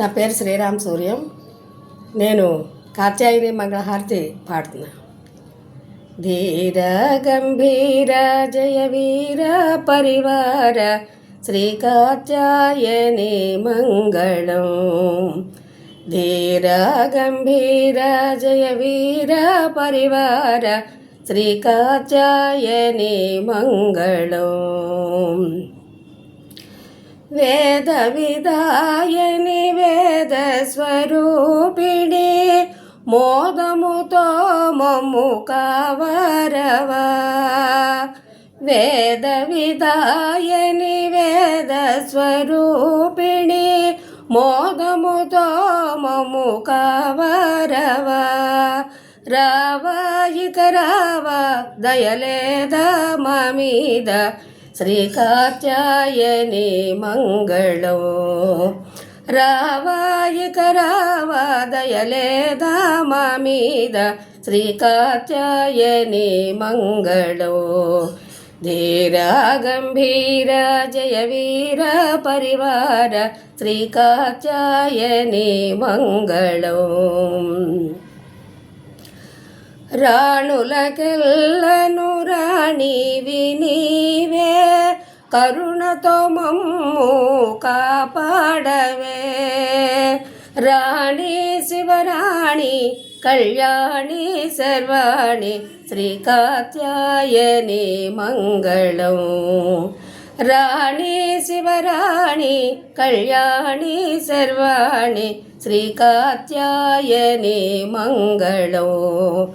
నా పేరు శ్రీరామ్ సూర్యం. నేను కాత్యాయని మంగళహారతి పాడుతున్నా. ధీర గంభీర జయ వీర పరివార శ్రీ కాత్యాయని మంగళం. ధీర గంభీర జయ వీర పరివార శ్రీ కాత్యాయని మంగళం. వేద విదాయని వేద స్వరూపిణి మోదముతో మమ్ము కావరవా. వేద విదాయని వేద స్వరూపిణి మోదముతో మమ్ము కావరవా. రావా ఇక రావా దయలేద మమీద మీద శ్రీ కాత్యాయని మంగళం రావాయిక రావా దయలేదా మా మీద శ్రీ కాత్యాయని మంగళం ధీర గంభీర జయ వీర పరివార శ్రీ కాత్యాయని మంగళం రాణులకెల్లను రాణి వినీవే కరుణతో మమ్ము కాపాడవే. రాణి శివరాణి కళ్యాణి సర్వాణి శ్రీ కాత్యాయని మంగళం. రాణి శివరాణి కళ్యాణి సర్వాణి శ్రీ కాత్యాయని మంగళం.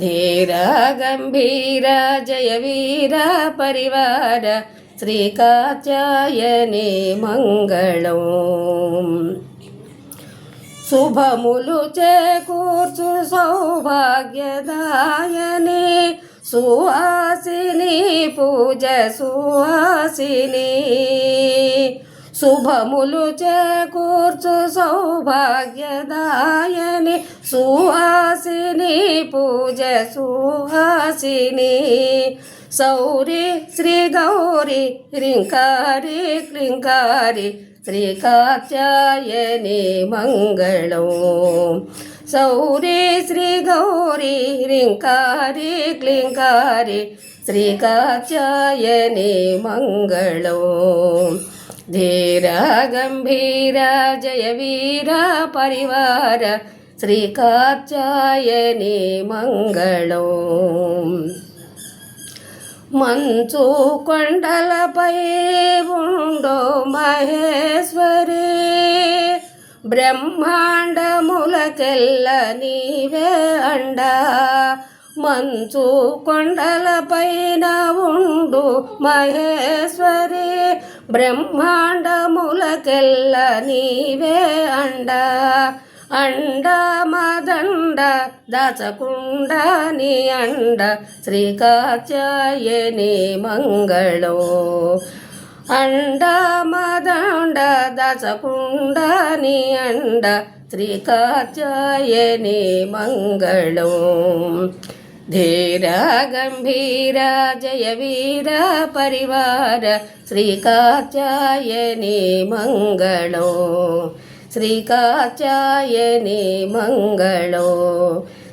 ధీర గంభీర జయ వీర పరివార శ్రీ మంగళం శుభములు చేకూర్చు సౌభాగ్యదాయని సువాసిని పూజ సువాసిని శుభములు చేకూర్చు సౌభాగ్యదాయని సుహాసిని పూజ సుహాసిని సౌరి శ్రీ గౌరి రింకారి క్లింకారి శ్రీ కాత్యాయని మంగళం. సౌరి శ్రీ గౌరి రింకారి క్లింకారి శ్రీ కాత్యాయని మంగళం. ధీర గంభీర జయ వీర పరివార శ్రీ కాత్యాయని మంగళం మంచు కొండలపై ఉండు మహేశ్వరి బ్రహ్మాండములకెల్ల నీవే అండా మంచు కొండలపైన ఉండు మహేశ్వరి బ్రహ్మాండములకెల్ల నీవే అండ. అండ మదండ దాచకుండ నీ అండ. శ్రీ మంగళో. అండ మదండ దాచకుండ నీ అండ. శ్రీ మంగళం. ధీర గంభీర జయ వీర పరివార శ్రీకాచాయని మంగళో శ్రీకాచాయని మంగళో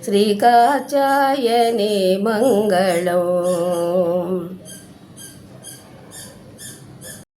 శ్రీకాచాయని మంగళో